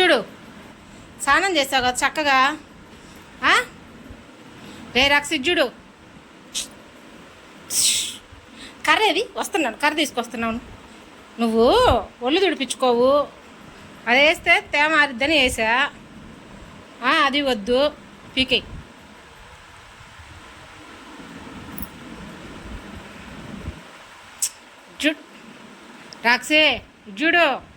చూడు. స్నానం చేస్తావు కదా చక్కగా. ఆ? రే రాక్షి చూడు. కర్ర ఏది? వస్తున్నాను కర్ర తీసుకొస్తున్నాను. నువ్వు ఒళ్ళు తుడిపించుకోవు. అది వేస్తే తేమ ఆరిద్దని వేసా. అది వద్దు. పీకే. జుడ్ రాక్సే జుడు.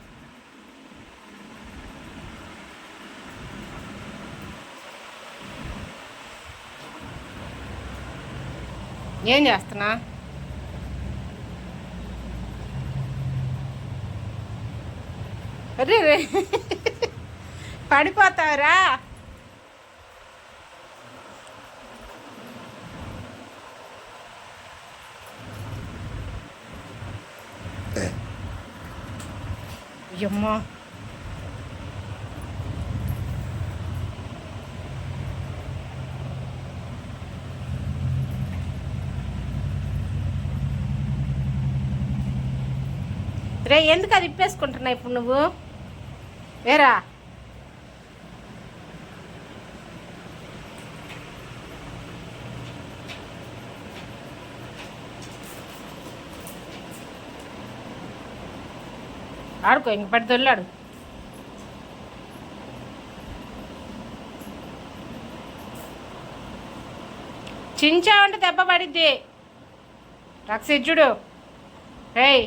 ఏం చేస్తున్నా? అరే రే. పడిపోతావురా? అమ్మా రే ఎందుకు అది ఇప్పేసుకుంటున్నా ఇప్పుడు నువ్వు? వేరా ఆడుకో ఇంక పడి తొల్లాడు చించావంటే దెబ్బ పడిద్ది. రక్షించుడు రేయ్.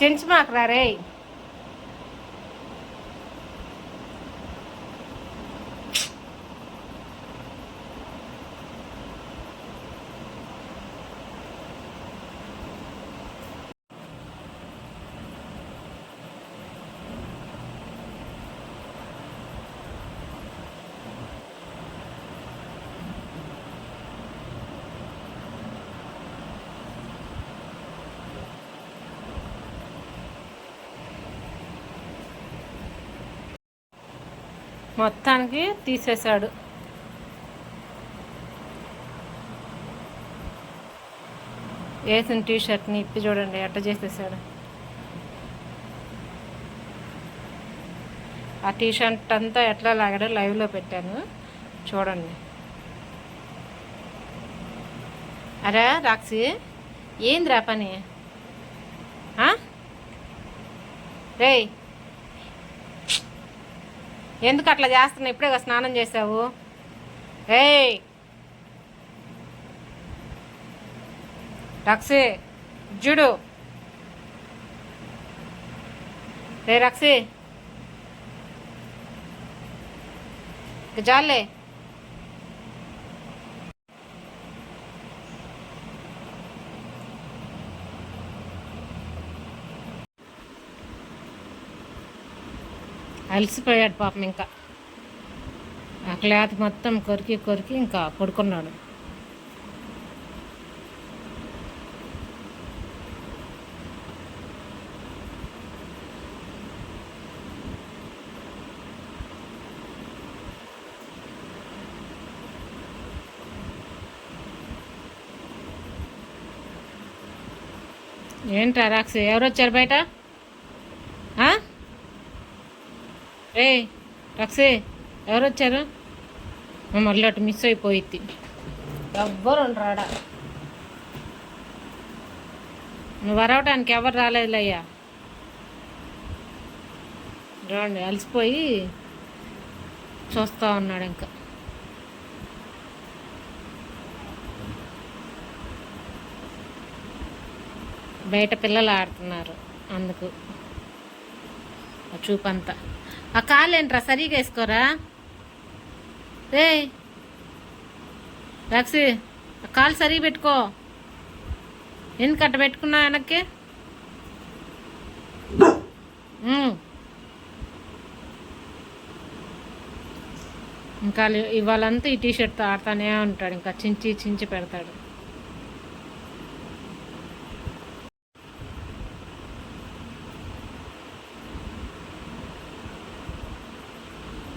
చెంచమాకరా రే మొత్తానికి తీసేశాడు. వేసిన టీ షర్ట్ని ఇప్పి చూడండి ఎట్ట చేసేసాడు. ఆ టీ షర్ట్ అంతా ఎట్లా లాగాడో లైవ్లో పెట్టాను. చూడండి. అరే రాక్సి ఏందిరా పని? రే ఎందుకు అట్లా చేస్తున్నావు? ఇప్పుడే స్నానం చేసావు. ఏయ్! రక్సి జుడు. రే రక్సి. జాలే. అలసిపోయాడు పాపం ఇంకా. ఆ క్లాత్ మొత్తం కొరికి కొరికి ఇంకా పడుకున్నాడు. ఏంటి రాక్స్ ఎవరు వచ్చారు బయట? ఆ? రే రక్సే ఎవరు వచ్చారు మళ్ళీ అటు మిస్ అయిపోయింది ఎవ్వరు రాడా నువ్వు వరవటానికి ఎవరు రాలేదులయ్యా? రండి అలసిపోయి చూస్తా ఉన్నాడు ఇంకా. బయట పిల్లలు ఆడుతున్నారు అందుకు. చూపంతా. ఆ కాలు ఏంట్రా సరిగా వేసుకోరా? రే రాక్సి ఆ కాలు సరిగా పెట్టుకో. ఎందుకు అట్ట పెట్టుకున్నా వెనక్కి? ఇంకా లే- ఇవాళంతా ఈ టీషర్ట్తో ఆడుతానే ఉంటాడు. ఇంకా చించి చించి పెడతాడు.